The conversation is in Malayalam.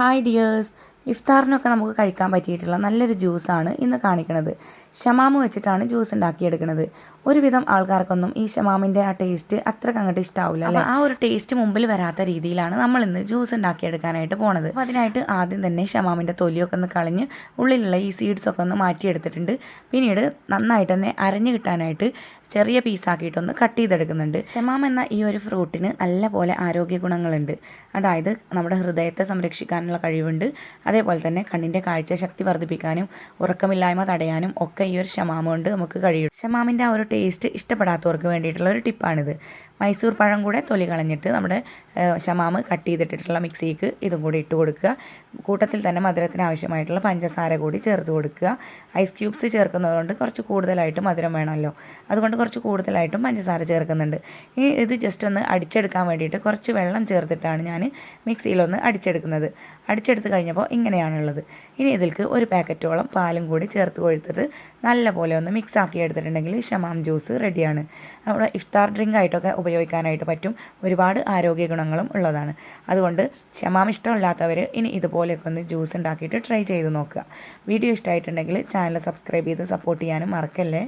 Hi dears. ഇഫ്താറിനൊക്കെ നമുക്ക് കഴിക്കാൻ പറ്റിയിട്ടുള്ള നല്ലൊരു ജ്യൂസാണ് ഇന്ന് കാണിക്കുന്നത് ഷമാമ് വെച്ചിട്ടാണ് ജ്യൂസ് ഉണ്ടാക്കിയെടുക്കുന്നത് ഒരുവിധം ആൾക്കാർക്കൊന്നും ഈ ഷമാമിന്റെ ആ ടേസ്റ്റ് അത്രയ്ക്ക് അങ്ങോട്ട് ഇഷ്ടാവില്ല അല്ലേ? ആ ഒരു ടേസ്റ്റ് മുമ്പിൽ വരാത്ത രീതിയിലാണ് നമ്മൾ ഇന്ന് ജ്യൂസ് ഉണ്ടാക്കിയെടുക്കാനായിട്ട് പോണത്. അപ്പോൾ അതിനായിട്ട് ആദ്യം തന്നെ ഷമാമിന്റെ തൊലിയൊക്കെ ഒന്ന് കളഞ്ഞ് ഉള്ളിലുള്ള ഈ സീഡ്സൊക്കെ ഒന്ന് മാറ്റിയെടുത്തിട്ടുണ്ട്. പിന്നീട് നന്നായിട്ട് തന്നെ അരഞ്ഞു കിട്ടാനായിട്ട് ചെറിയ പീസാക്കിയിട്ടൊന്ന് കട്ട് ചെയ്തെടുക്കുന്നുണ്ട്. ഷമാം എന്ന ഈ ഒരു ഫ്രൂട്ടിന് നല്ല പോലെ ആരോഗ്യ ഗുണങ്ങളുണ്ട്. അതായത് നമ്മുടെ ഹൃദയത്തെ സംരക്ഷിക്കാനുള്ള കഴിവുണ്ട്. അതേപോലെ തന്നെ കണ്ണിന്റെ കാഴ്ച ശക്തി വർദ്ധിപ്പിക്കാനും ഉറക്കമില്ലായ്മ തടയാനും ഒക്കെ ഈ ഒരു ഷമാമ കൊണ്ട് നമുക്ക് കഴിയും. ഷമാമിന്റെ ആ ഒരു ടേസ്റ്റ് ഇഷ്ടപ്പെടാത്തവർക്ക് വേണ്ടിയിട്ടുള്ള ഒരു ടിപ്പാണിത് മൈസൂർ പഴം കൂടെ തൊലി കളഞ്ഞിട്ട് നമ്മുടെ ഷമാമ് കട്ട് ചെയ്തിട്ടിട്ടുള്ള മിക്സിക്ക് ഇതും കൂടി ഇട്ട് കൊടുക്കുക. കൂട്ടത്തിൽ തന്നെ മധുരത്തിന് ആവശ്യമായിട്ടുള്ള പഞ്ചസാര കൂടി ചേർത്ത് കൊടുക്കുക. ഐസ് ക്യൂബ്സ് ചേർക്കുന്നതുകൊണ്ട് കുറച്ച് കൂടുതലായിട്ട് മധുരം വേണമല്ലോ. അതുകൊണ്ട് കുറച്ച് കൂടുതലായിട്ടും പഞ്ചസാര ചേർക്കുന്നുണ്ട്. ഈ ഇത് ജസ്റ്റ് ഒന്ന് അടിച്ചെടുക്കാൻ വേണ്ടിയിട്ട് കുറച്ച് വെള്ളം ചേർത്തിട്ടാണ് ഞാൻ മിക്സിയിലൊന്ന് അടിച്ചെടുക്കുന്നത്. അടിച്ചെടുത്ത് കഴിഞ്ഞപ്പോൾ ഇങ്ങനെയാണുള്ളത്. ഇനി ഇതിൽക്ക് ഒരു പാക്കറ്റോളം പാലും കൂടി ചേർത്ത് കൊഴുത്തിട്ട് നല്ലപോലെ ഒന്ന് മിക്സ് ആക്കി എടുത്തിട്ടുണ്ടെങ്കിൽ ഷമാം ജ്യൂസ് റെഡിയാണ്. നമ്മുടെ ഇഫ്താർ ഡ്രിങ്ക് ആയിട്ടൊക്കെ ഉപയോഗിക്കാനായിട്ട് പറ്റും. ഒരുപാട് ആരോഗ്യ ഗുണങ്ങളും ഉള്ളതാണ്. അതുകൊണ്ട് ഷമാം ഇഷ്ടമില്ലാത്തവർ ഇനി ഇതുപോലെയൊക്കെ ഒന്ന് ജ്യൂസ് ഉണ്ടാക്കിയിട്ട് ട്രൈ ചെയ്ത് നോക്കുക. വീഡിയോ ഇഷ്ടമായിട്ടുണ്ടെങ്കിൽ ചാനൽ സബ്സ്ക്രൈബ് ചെയ്ത് സപ്പോർട്ട് ചെയ്യാനും മറക്കല്ലേ?